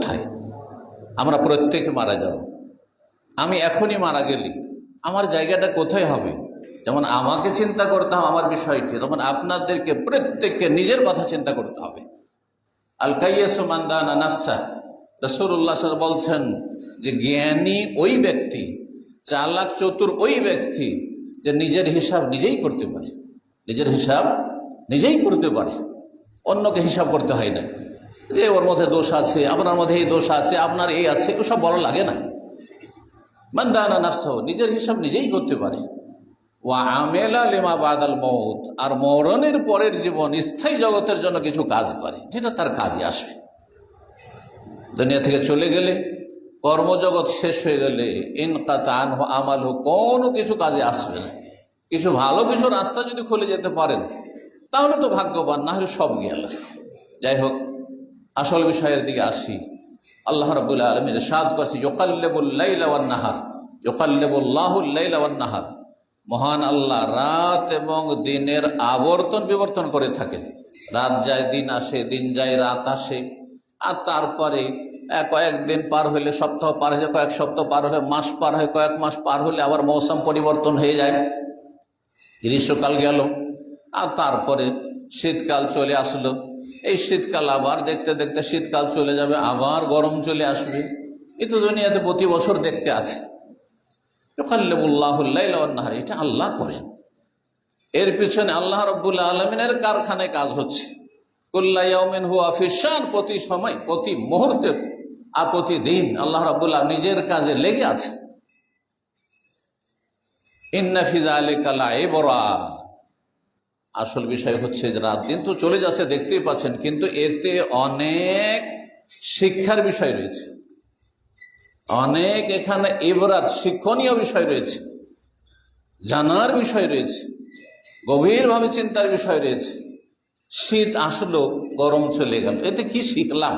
কোথায়? আমরা প্রত্যেকে মারা যাব। আমি এখনই মারা গেলি। আমার জায়গাটা কোথায় হবে? যেমন আমাকে চিন্তা করতে হবে আমার বিষয়টি, তখন আপনাদেরকে প্রত্যেককে নিজের কথা চিন্তা করতে হবে। আল কাইয়াসুমান্দানা নাফসা। রসুল্লাহ বলছেন যে জ্ঞানী ওই ব্যক্তি, চালাক চতুর ওই ব্যক্তি যে নিজের হিসাব নিজেই করতে পারে। নিজের হিসাব নিজেই করতে পারে। অন্যকে হিসাব করতে হয় না। যে ওর মধ্যে দোষ আছে, আপনার মধ্যে এই দোষ আছে, আপনার এই আছে ওসব বড় লাগে না। মান্দানা নাফস নিজের হিসাব নিজেই করতে পারে। ওয়া আমেলা লেমা বাদাল মৌত আর মরণের পরের জীবন স্থায়ী জগতের জন্য কিছু কাজ করে, যেটা তার কাজে আসবে। দুনিয়া থেকে চলে গেলে, কর্মজগৎ শেষ হয়ে গেলে ইনকাতান আমাল হোক কোনো কিছু কাজে আসবে না। কিছু ভালো, কিছু রাস্তা যদি খুলে যেতে পারেন, তাহলে তো ভাগ্যবান না হলে সব গেল। যাই হোক আসল বিষয়ের দিকে আসি। আল্লাহ রবুল্লা আলমীর সাদ করছে ইকাল্লেবুল্লাহুল্লাইলাওয়ান নাহার। মহান আল্লাহ রাত এবং দিনের আবর্তন বিবর্তন করে থাকেন। রাত যায়, দিন আসে, দিন যায়, রাত আসে। আর তারপরে কয়েকদিন পার হলে সপ্তাহ পার হয়ে কয়েক সপ্তাহ পার হলে মাস পার হয়ে, কয়েক মাস পার হলে আবার মৌসুম পরিবর্তন হয়ে যায়। গ্রীষ্মকাল গেল, আর তারপরে শীতকাল চলে আসলো। এই শীতকাল আবার দেখতে দেখতে শীতকাল চলে যাবে, আবার গরম চলে আসবে। এ তো দুনিয়াতে প্রতি বছর দেখতে আছে। কাল্লেবুল্লাহুল্লাহার এটা আল্লাহ করেন। এর পিছনে আল্লাহ রব্বুল্লা আলমিনের কারখানায় কাজ হচ্ছে। কুল্লাইমিন হুয়া ফিসান প্রতি সময়, প্রতি মুহূর্তে আর প্রতিদিন আল্লাহ রব্বুল্লাহ নিজের কাজে লেগে আছে। ইন্নাফিজা আলী কালা এ এবরা আসল বিষয় হচ্ছে যে রাত দিন তো চলে যাচ্ছে, দেখতেই পাচ্ছেন, কিন্তু এতে অনেক শিক্ষার বিষয় রয়েছে। অনেক এখানে ইবরাত, শিক্ষণীয় বিষয় রয়েছে, জানার বিষয় রয়েছে, গভীরভাবে চিন্তার বিষয় রয়েছে। শীত আসলো, গরম চলে গেল, এতে কি শিখলাম?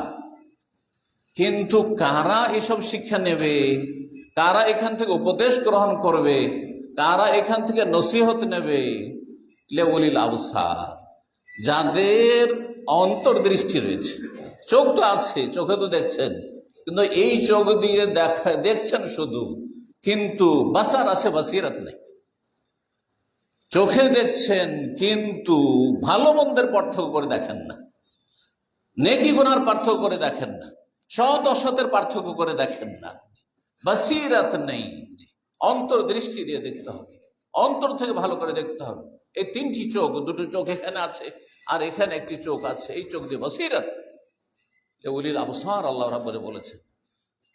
কিন্তু কারা এসব শিক্ষা নেবে? কারা এখান থেকে উপদেশ গ্রহণ করবে? কারা এখান থেকে নসিহত নেবে? লেউলিল আবসার। যাদের অন্তর্দৃষ্টি রয়েছে, চোখ তো আছে, চোখে তো দেখছেন, কিন্তু এই চোখ দিয়ে দেখা, দেখছেন শুধু, কিন্তু বাসার আছে বাসিরাত নেই। চোখে দেখছেন, কিন্তু ভালো মন্দের পার্থক্য করে দেখেন না। নেকি গুনার পার্থক্য করে দেখেন না। সৎ অসতের পার্থক্য করে দেখেন না। বাসিরাত নেই। অন্তর্দৃষ্টি দিয়ে দেখতে হবে। অন্তর থেকে ভালো করে দেখতে হবে। এই তিনটি চোখ, দুটো চোখ এখানে আছে, আর এখানে একটি চোখ আছে, এই চোখ দিয়ে বসিরাত। উলিল আবসার আল্লাহ রাব্বুল বলেছেন,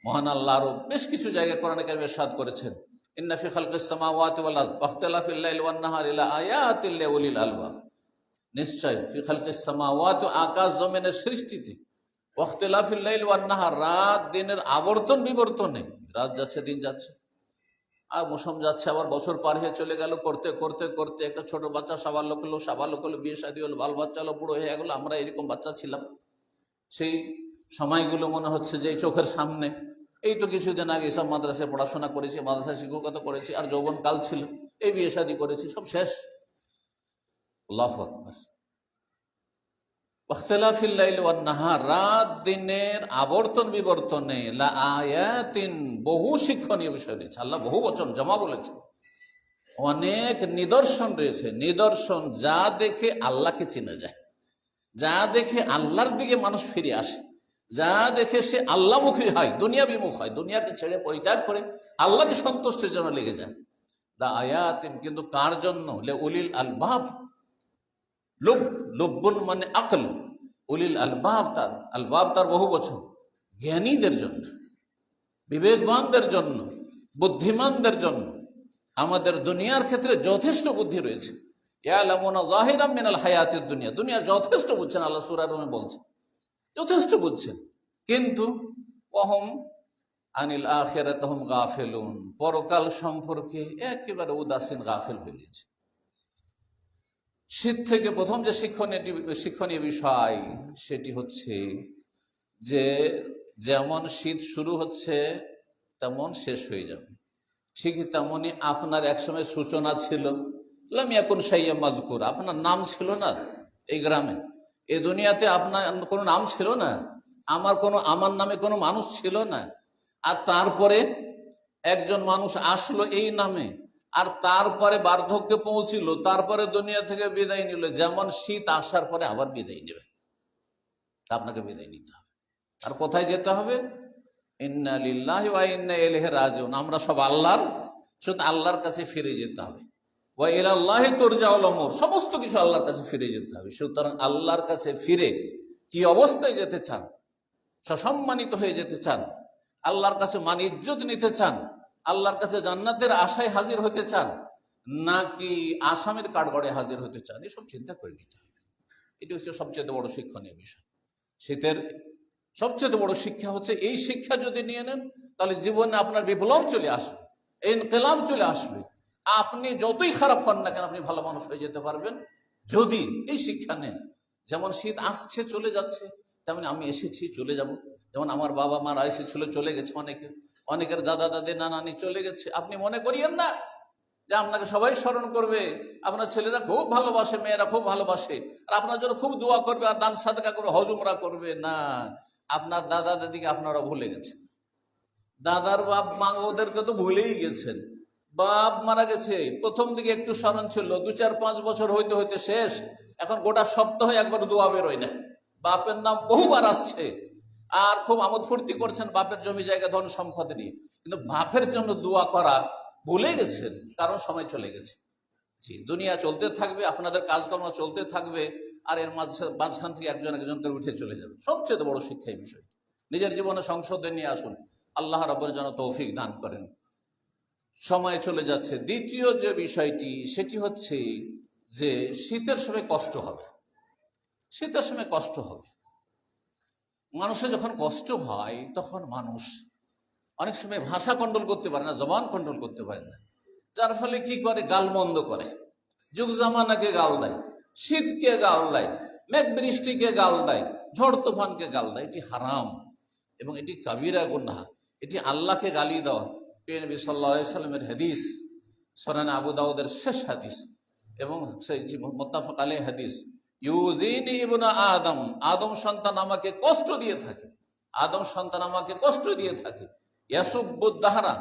মহান আল্লাহ আরও বেশ কিছু জায়গায় কোরআন কারিমে সাদ করেছেন, ইন্না ফি খালকিস নিশ্চয় আকাশ সৃষ্টিতে রাত দিনের আবর্তন বিবর্তনে, রাত যাচ্ছে, দিন যাচ্ছে। আর মৌসুম যাচ্ছে, আবার বছর পার হয়ে চলে গেল। করতে করতে করতে একটা ছোট বাচ্চা সাবালক হলো সাবালক হলো, বিয়ে শাদী হলো, বাল বাচ্চা হলো, বুড়ো হয়ে গেলো, আমরা এরকম বাচ্চা ছিলাম। সেই সময়গুলো মনে হচ্ছে যে চোখের সামনে। এই তো কিছুদিন আগে সব মাদ্রাসায় পড়াশোনা করেছি মাদ্রাসায় শিক্ষকতা করেছি, আর যৌবন কাল ছিল। এই বিয়ে শাদী করেছি, সব শেষ। আল্লাহ ওয়ান-নাহার, রাত দিনের আবর্তন বিবর্তনে আয়াতিন বহু শিক্ষণীয় বিষয় রয়েছে। আল্লাহ বহু বচন জমা বলেছে অনেক নিদর্শন রয়েছে। নিদর্শন যা দেখে আল্লাহকে চিনে যায়। যা দেখে আল্লাহর দিকে মানুষ ফিরে আসে। যা দেখে সে আল্লাহমুখী হয় দুনিয়া বিমুখ হয়। দুনিয়াকে ছেড়ে পরিত্যাগ করে আল্লাহকে সন্তুষ্টের জন্য লেগে যায়। দা আয়াতিন কিন্তু কার জন্য? উলিল আলবাব। লুব লুব্বুন মানে আকল। উলিল আলবাব তার আলবাব তার বহু বছর জ্ঞানীদের জন্য, বিবেকবানদের জন্য, বুদ্ধিমানদের জন্য আমাদের দুনিয়ার ক্ষেত্রে যথেষ্ট বুদ্ধি রয়েছে। মিনাল হায়াতের দুনিয়া। দুনিয়া যথেষ্ট বুঝছেন, আল্লাহ সুরার রুমে বলছেন। যথেষ্ট বুঝছেন। কিন্তু অহম আনিল আখেরাত গাফেলুন। পরকাল সম্পর্কে একেবারে উদাসীন গাফেল হয়ে গেছে শীত থেকে প্রথম যে শিক্ষণীয় শিক্ষণীয় বিষয় সেটি হচ্ছে যে যেমন শীত শুরু হচ্ছে, তেমন শেষ হয়ে যাবে। ঠিক তেমনই আপনার একসময় সূচনা ছিল লামিয়াকুন সাইয়া মাজকুর, আপনার নাম ছিল না এই গ্রামে। এই দুনিয়াতে আপনার কোনো নাম ছিল না, আমার কোনো, আমার নামে কোনো মানুষ ছিল না। আর তারপরে একজন মানুষ আসলো এই নামে আর তারপরে বার্ধক্যে পৌঁছিল, তারপরে দুনিয়া থেকে বিদায় নিল। যেমন শীত আসার পরে আবার বিদায় নেবে। আপনাকে বিদায় নিতে হবে। আর কোথায় যেতে হবে? ইন্না রাজিউন। আমরা সব আল্লাহর, শুধু আল্লাহর কাছে ফিরে যেতে হবে। ওয়া ইলাল্লাহি তুরজাউল উমুর। সমস্ত কিছু আল্লাহর কাছে ফিরে যেতে হবে। সুতরাং আল্লাহর কাছে ফিরে কি অবস্থায় যেতে চান, সসম্মানিত হয়ে যেতে চান, আল্লাহর কাছে মান ইজ্জত নিতে চান আল্লাহর কাছে জান্নাতের আশায় হাজির হতে চান, নাকি আসামের কাঠগড়ে হাজির হতে চান, এসব চিন্তা করে নিতে হবে। এটি হচ্ছে সবচেয়ে বড় শিক্ষণীয় বিষয়। শীতের সবচেয়ে বড় শিক্ষা হচ্ছে, এই শিক্ষা যদি নিয়ে নেন, তাহলে জীবনে আপনার বিপ্লব চলে আসবে, ইনকেলাব চলে আসবে। আপনি যতই খারাপ হন না কেন, আপনি ভালো মানুষ হয়ে যেতে পারবেন। যদি এই শিক্ষা নেন, যেমন শীত আসছে, চলে যাচ্ছে, তেমন আমি এসেছি, চলে যাব। যেমন আমার বাবা মারা এসেছিল, চলে গেছে অনেকে। অনেকের দাদা দাদি নানানি চলে গেছে। আপনি মনে করিয়েন না যে আপনাকে সবাই স্মরণ করবে। আপনার ছেলেরা খুব ভালোবাসে, মেয়েরা খুব ভালোবাসে। আর আপনার জন্য খুব দোয়া করবে আর দান সাদকা করে হজমরা করবে। না, আপনার দাদা দাদিকে আপনারা ভুলে গেছেন। দাদার বাপ মা ওদেরকে তো ভুলেই গেছেন। বাপ মারা গেছে। প্রথম দিকে একটু স্মরণ ছিল। দু চার পাঁচ বছর হইতে হইতে শেষ। এখন গোটা সপ্তাহে একবার দোয়া বেরোয় না। বাপের নাম বহুবার আসছে। আর খুব আমোদ ফুর্তি করছেন বাপের জমি জায়গা, ধন সম্পদ নিয়ে। কিন্তু বাপের জন্য দোয়া করা ভুলে গেছেন, কারণ সময় চলে গেছে। জি, দুনিয়া চলতে থাকবে, আপনাদের কাজকর্ম চলতে থাকবে, আর এর মাঝে মাঝখান থেকে একজন একজনকে উঠে চলে যাবে। সবচেয়ে বড় শিক্ষা এই বিষয় নিজের জীবনে সংশোধন নিয়ে আসুন। আল্লাহ রব্বর যেন তৌফিক দান করেন। সময় চলে যাচ্ছে। দ্বিতীয় যে বিষয়টি, সেটি হচ্ছে যে শীতের সময় কষ্ট হবে। শীতের সময় কষ্ট হবে। মানুষের যখন কষ্ট হয়, তখন মানুষ অনেক সময় ভাষা কন্ট্রোল করতে পারে না, জবান কন্ট্রোল করতে পারে না। যার ফলে কি করে? গালমন্দ করে। যুগ জামানাকে গাল দেয়, শীতকে গাল দেয় মেঘ বৃষ্টিকে গাল দেয়, ঝড় তুফানকে গাল দেয়, এটি হারাম এবং এটি কাবিরা গুন্না এটি আল্লাহকে গালি দেওয়া। প্রিয় নবী সাল্লামের হাদিস সরানা আবু দাউদের শেষ হাদিস এবং সেই মোত্তাফাক আলী হাদিস ইউজিনি ইবনা আদম আদম সন্তান আমাকে কষ্ট দিয়ে থাকে। আদম সন্তান আমাকে কষ্ট দিয়ে থাকে। ইয়াসুবুদ্দাহারা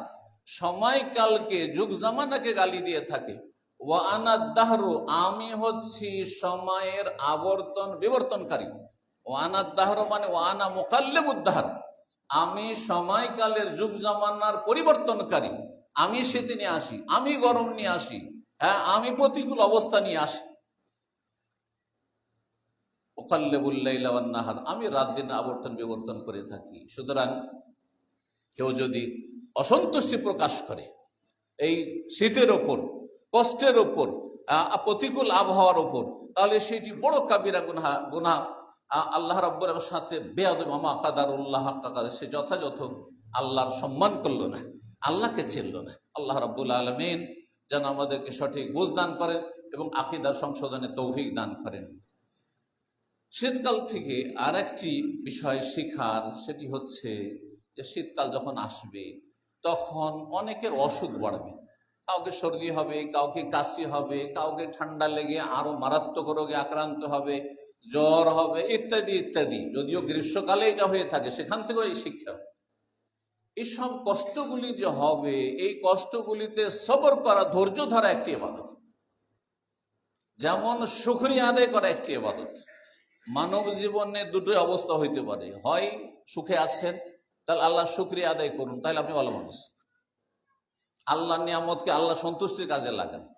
সময়কালকে, যুগ জামানাকে গালি দিয়ে থাকে। ওয়া আনা আমি হচ্ছি সময়ের আবর্তন বিবর্তনকারী। ও আনা দাহরু মানে ও আনা মোকাল্লেবুদ্দাহার আমি সময়কালের যুগ জামানার পরিবর্তনকারী। আমি শীত নিয়ে আসি, আমি গরম নিয়ে আসি হ্যাঁ আমি প্রতিকূল অবস্থা নিয়ে আসি। ওকাল্লেবুল্লাহার আমি রাত দিন আবর্তন বিবর্তন করে থাকি। সুতরাং কেউ যদি অসন্তুষ্টি প্রকাশ করে, এই শীতের ওপর, কষ্টের ওপর প্রতিকূল আবহাওয়ার ওপর, তাহলে সেটি বড় কাবিরা গুনহা গুনা আল্লাহ রব্বর সাথে বেয়াদ মামা কাদার উল্লাহ কাদার, সে যথাযথ আল্লাহর সম্মান করল না, আল্লাহকে চিনল না। আল্লাহ রব্বুল আলমিন যেন আমাদেরকে সঠিক বুঝ দান করেন এবং আকিদার সংশোধনে তৌফিক দান করেন। শীতকাল থেকে আর একটি বিষয় শিখার সেটি হচ্ছে যে শীতকাল যখন আসবে, তখন অনেকের অসুখ বাড়বে। কাউকে সর্দি হবে, কাউকে কাশি হবে, কাউকে ঠান্ডা লেগে আরও মারাত্মক রোগে আক্রান্ত হবে, জ্বর হবে, ইত্যাদি ইত্যাদি। যদিও গ্রীষ্মকালে এটা হয়ে থাকে, সেখান থেকেও এই শিক্ষা। এইসব কষ্টগুলি যে হবে, এই কষ্টগুলিতে সবর করা, ধৈর্য ধরা একটি এবাদত। যেমন সুখরি আদায় করা একটি এবাদত। মানব জীবনে দুটোই অবস্থা হইতে পারে। হয় সুখে আছেন, তাহলে আল্লাহ শুক্রিয়া আদায় করুন, তাহলে আপনি ভালো মানুষ। আল্লাহ নিয়ামতকে আল্লাহ সন্তুষ্টির কাজে লাগান।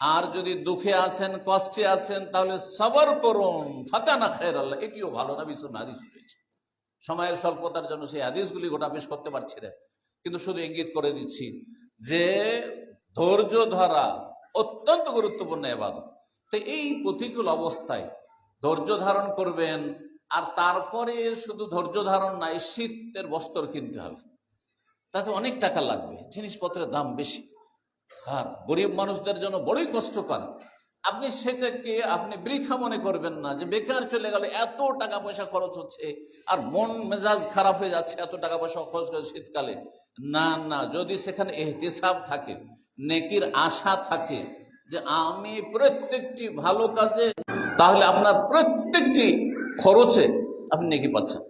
আর যদি দুঃখে আছেন, কষ্টে আছেন, তাহলে সবর করুন। ফাঁকা না খের আল্লাহ, এটিও ভালো না বিশ্ব হাদিস রয়েছে। সময়ের স্বল্পতার জন্য সেই হাদিসগুলি গোটা পেশ করতে পারছি না। কিন্তু শুধু ইঙ্গিত করে দিচ্ছি যে ধৈর্য ধরা অত্যন্ত গুরুত্বপূর্ণ এবাদত। তো এই প্রতিকূল অবস্থায় ধৈর্য ধারণ করবেন, আর তারপরে শুধু ধৈর্য ধারণ নাই শীতের বস্ত্র কিনতে হবে। তাতে অনেক টাকা লাগবে, জিনিসপত্রের দাম বেশি। আর গরিব মানুষদের জন্য বড়ই কষ্টকর। আপনি সেটাকে আপনি বৃথা মনে করবেন না যে বেকার চলে গেল, এত টাকা পয়সা খরচ হচ্ছে, আর মন মেজাজ খারাপ হয়ে যাচ্ছে, এত টাকা পয়সা খরচ করে শীতকালে। না না, যদি সেখানে এহতিসাব থাকে, নেকির আশা থাকে যে আমি প্রত্যেকটি ভালো কাজে, তাহলে আপনার প্রত্যেকটি খরচে আপনি নেকি পাচ্ছেন।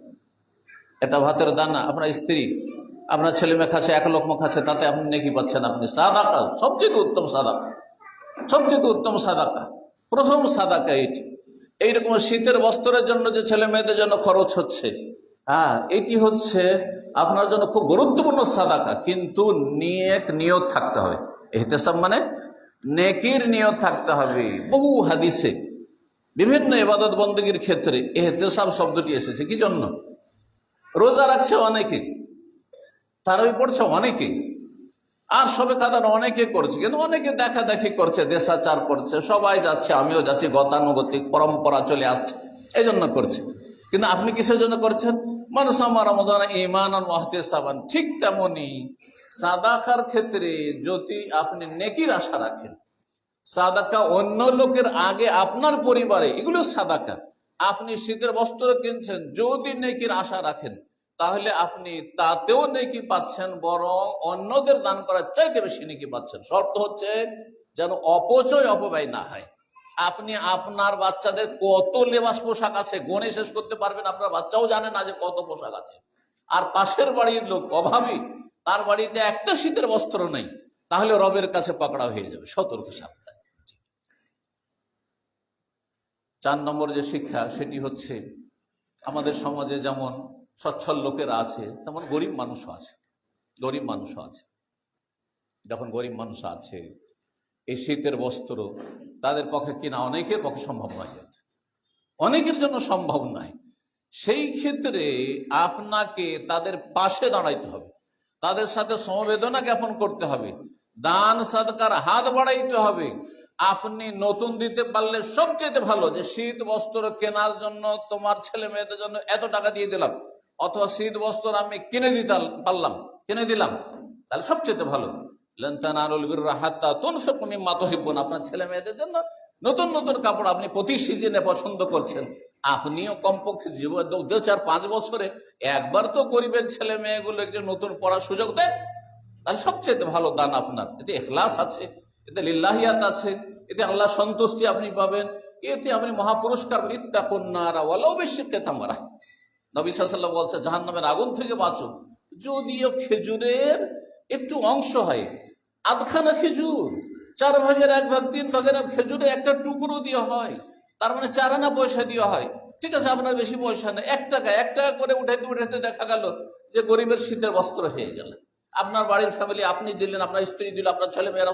এটা ভাতের দানা, আপনার স্ত্রী, আপনার ছেলে মেয়ে খাচ্ছে, এক লক্ষ খাচ্ছে, তাতে আপনি নেকি পাচ্ছেন আপনি। সাদাকা, সবচেয়ে উত্তম সাদাকা। সবচেয়ে উত্তম সাদাকা। প্রথম সাদাকা এটি। এইরকম শীতের বস্ত্রের জন্য যে ছেলে মেয়েদের জন্য খরচ হচ্ছে হ্যাঁ এটি হচ্ছে আপনার জন্য খুব গুরুত্বপূর্ণ সাদাকা। কিন্তু নিয়ত নিয়ত থাকতে হবে। এহতেসাব মানে নেকির নিয়ত থাকতে হবে। বহু হাদিসে বিভিন্ন এবাদত বন্দীগীর ক্ষেত্রে এহতেসাব শব্দটি এসেছে। কি জন্য? রোজা রাখছে অনেকে তারাই পড়ছে অনেকে, আর সবে কাদার অনেকে করছে, কিন্তু অনেকে দেখা দেখি করছে, দেশাচার করছে, সবাই যাচ্ছে, আমিও যাচ্ছি, গতানুগতিক পরম্পরা চলে আসছে এই জন্য করছে। কিন্তু আপনি কিসের জন্য করছেন? মানুষ আমার ইমান সাবান ঠিক তেমনি সাদাকার ক্ষেত্রে যদি আপনি নেকির আশা রাখেন, সাদাকা অন্য লোকের আগে আপনার পরিবারে, এগুলো সাদাকা। আপনি শীতের বস্ত্র কিনছেন, যদি নেকির আশা রাখেন, তাহলে আপনি তাতেও নেকি পাচ্ছেন, বরং অন্যদের দান করার চাইতে বেশি নেকি পাচ্ছেন। শর্ত হচ্ছে যেন অপচয় অপব্যয় না হয়। আপনি আপনার বাচ্চাদের কত লেবাস পোশাক আছে, গণে শেষ করতে পারবেন, আপনার বাচ্চাও জানে না যে কত পোশাক আছে। আর পাশের বাড়ির লোক অভাবী তার বাড়িতে একটা শীতের বস্ত্র নেই, তাহলে রবের কাছে পাকড়া হয়ে যাবে। সতর্ক সাবধান। চার নম্বর যে শিক্ষা, সেটি হচ্ছে আমাদের সমাজে যেমন সচ্ছল লোকেরা আছে, তেমন গরিব মানুষও আছে। গরিব মানুষও আছে। যখন গরিব মানুষ আছে, এই শীতের বস্ত্র তাদের পক্ষে কিনা অনেকের পক্ষে সম্ভব নয়। অনেকের জন্য সম্ভব নয়। সেই ক্ষেত্রে আপনাকে তাদের পাশে দাঁড়াইতে হবে। তাদের সাথে সমবেদনা জ্ঞাপন করতে হবে। দান সাদকার হাত বাড়াইতে হবে। আপনি নতুন দিতে পারলে সবচেয়ে ভালো যে শীত বস্ত্র কেনার জন্য তোমার ছেলে মেয়েদের জন্য এত টাকা দিয়ে দিলাম। অথবা শীত বস্ত্র আমি কিনে দিতে পারলাম, কিনে দিলাম। তাহলে সবচেয়ে ভালো। আপনার ছেলে মেয়েদের জন্য নতুন নতুন কাপড় আপনি প্রতি সিজনে পছন্দ করছেন, আপনিও কমপক্ষে জীবন দু চার পাঁচ বছরে একবার তো গরিবের ছেলে মেয়েগুলোকে নতুন পড়ার সুযোগ দেন। তাহলে সবচেয়ে ভালো দান আপনার। এতে এখলাস আছে, এতে লিল্লাহিয়াত আছে, এতে আল্লাহ সন্তুষ্টি আপনি পাবেন, এতে আপনি মহাপুরস্কার ইত্তাকুন্নারা ওয়ালাও বেশি তেতামারা নবী বলছে জাহান নামের আগুন থেকে বাঁচো। যদিও খেজুরের একটু অংশ হয়, আধখানা খেজুর চার ভাগের এক ভাগ, তিন ভাগের এক খেজুরে একটা টুকরো দিয়ে হয়। তার মানে চার আনা পয়সা দিয়ে হয়। ঠিক আছে, আপনার বেশি পয়সা নেই। এক টাকা এক টাকা করে উঠাইতে উঠাইতে দেখা গেল যে গরিবের শীতের বস্ত্র হয়ে গেল। আপনার বাড়ির ফ্যামিলি আপনি দিলেন, আপনার স্ত্রী দিল, আপনার ছেলে মেয়েরা